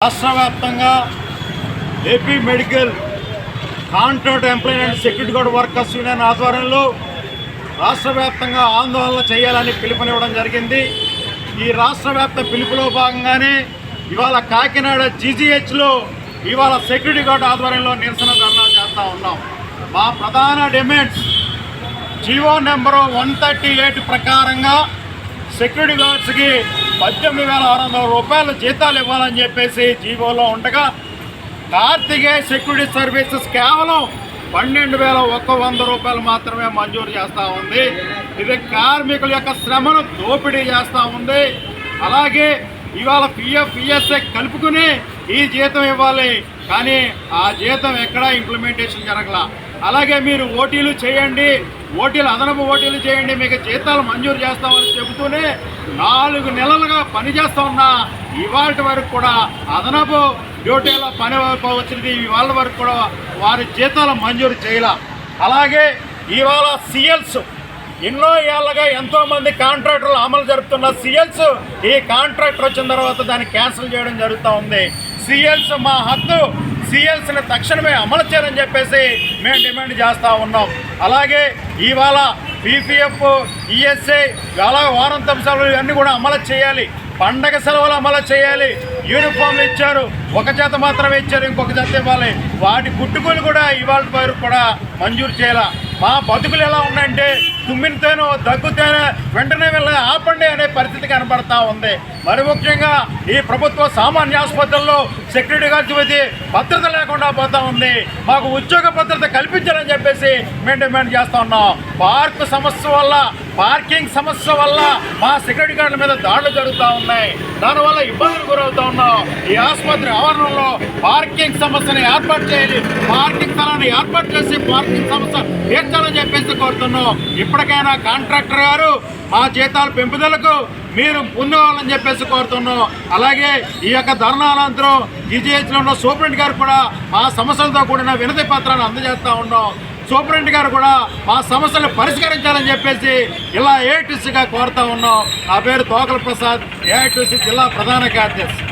రాష్ట్ర వ్యాప్తంగా AP medical contract employee and security guard workers union ఆధ్వర్యంలో రాష్ట్ర వ్యాప్తంగా ఆందోళన చేయాలని పిలుపునివ్వడం జరిగింది. ఈ రాష్ట్ర వ్యాప్త పిలుపులో భాగంగానే ఇవాళ కాకినాడ జీజీహెచ్లో ఇవాళ సెక్యూరిటీ గార్డ్ ఆధ్వర్యంలో నిరసన ధర్నా చేస్తూ ఉన్నాం. మా ప్రధాన demands GO number one thirty eight ప్రకారంగా సెక్యూరిటీ గార్డ్స్కి పద్దెనిమిది వేల ఆరు వందల రూపాయల జీతాలు ఇవ్వాలని చెప్పేసి జీవోలో ఉండగా కార్తికేయ సెక్యూరిటీ సర్వీసెస్ కేవలం పన్నెండు వేల ఒక్క వంద రూపాయలు మాత్రమే మంజూరు చేస్తూ ఉంది. ఇది కార్మికుల యొక్క శ్రమను దోపిడీ చేస్తూ ఉంది. అలాగే ఇవాళ పిఎఫ్ పిఎస్ఏ కలుపుకుని ఈ జీతం ఇవ్వాలి. కానీ ఆ జీతం ఎక్కడా ఇంప్లిమెంటేషన్ జరగల. అలాగే మీరు ఓటీలు చేయండి ఓటీలు అదనపు ఓటీలు చేయండి మీకు జీతాలు మంజూరు చేస్తామని చెబుతూనే నాలుగు నెలలుగా పనిచేస్తా ఉన్న ఇవాళ వరకు కూడా అదనపు డ్యూటీలో పని వచ్చింది ఇవాళ వరకు కూడా వారి జీతాలు మంజూరు చేయాల. అలాగే ఇవాళ సిఎల్స్ ఎన్నో ఏళ్ళగా ఎంతోమంది కాంట్రాక్టర్లు అమలు జరుపుతున్న సిఎల్స్ ఈ కాంట్రాక్టర్ వచ్చిన తర్వాత దాన్ని క్యాన్సిల్ చేయడం జరుగుతూ ఉంది. సిఎల్స్ మా హక్కు సిఎల్స్ని తక్షణమే అమలు చేయాలని చెప్పేసి మేము డిమాండ్ చేస్తూ ఉన్నాం. అలాగే ఇవాళ పీపీఎఫ్ ఈఎస్ఐ అలాగే వారాంతం సెలవులు ఇవన్నీ కూడా అమలు చేయాలి. పండగ సెలవులు అమలు చేయాలి. యూనిఫామ్లు ఇచ్చారు. ఒక జత మాత్రమే ఇచ్చారు. ఇంకొక జత ఇవ్వాలి. వాటి గుట్టుకులు కూడా ఇవాళ వరకు కూడా మంజూరు చేయాలి? మా బతుకులు ఎలా ఉన్నాయంటే తుమ్మినతేనో దగ్గుతేనే వెంటనే వెళ్ళి ఆపండి అనే పరిస్థితి కనబడతా ఉంది. మరి ముఖ్యంగా ఈ ప్రభుత్వ సామాన్య ఆసుపత్రుల్లో సెక్యూరిటీ గార్డ్స్ భద్రత లేకుండా పోతా ఉంది. మాకు ఉద్యోగ భద్రత కల్పించాలని చెప్పేసి మేము డిమాండ్ చేస్తా ఉన్నాం. పార్క్ సమస్య వల్ల పార్కింగ్ సమస్య వల్ల మా సెక్యూరిటీ గార్డుల మీద దాడులు జరుగుతూ ఉన్నాయి. దానివల్ల ఇబ్బందులు గురవుతూ ఉన్నాం. ఈ ఆసుపత్రి ఆవరణలో పార్కింగ్ సమస్యను ఏర్పాటు చేయాలి. పార్కింగ్ స్థలాన్ని ఏర్పాటు చేసి పార్కింగ్ సమస్య తీర్చాలని చెప్పేసి కోరుతున్నాం. ఇప్పటికైనా కాంట్రాక్టర్ గారు మా జీతాలు పెంపుదలకు మీరు ముందుకోవాలని చెప్పేసి కోరుతున్నాం. అలాగే ఈ యొక్క ధర్నానంతరం జీజీహెచ్లో ఉన్న సూపరింట్ గారు కూడా మా సమస్యలతో కూడిన వినతి పత్రాన్ని అందజేస్తూ ఉన్నాం. సూపరింటెండెంట్ గారు కూడా మా సమస్యలు పరిష్కరించాలని చెప్పేసి ఇలా ఏఐటీసీగా కోరుతా ఉన్నాం. నా పేరు తోకల ప్రసాద్ ఏఐటీసీ జిల్లా ప్రధాన కార్యదర్శి.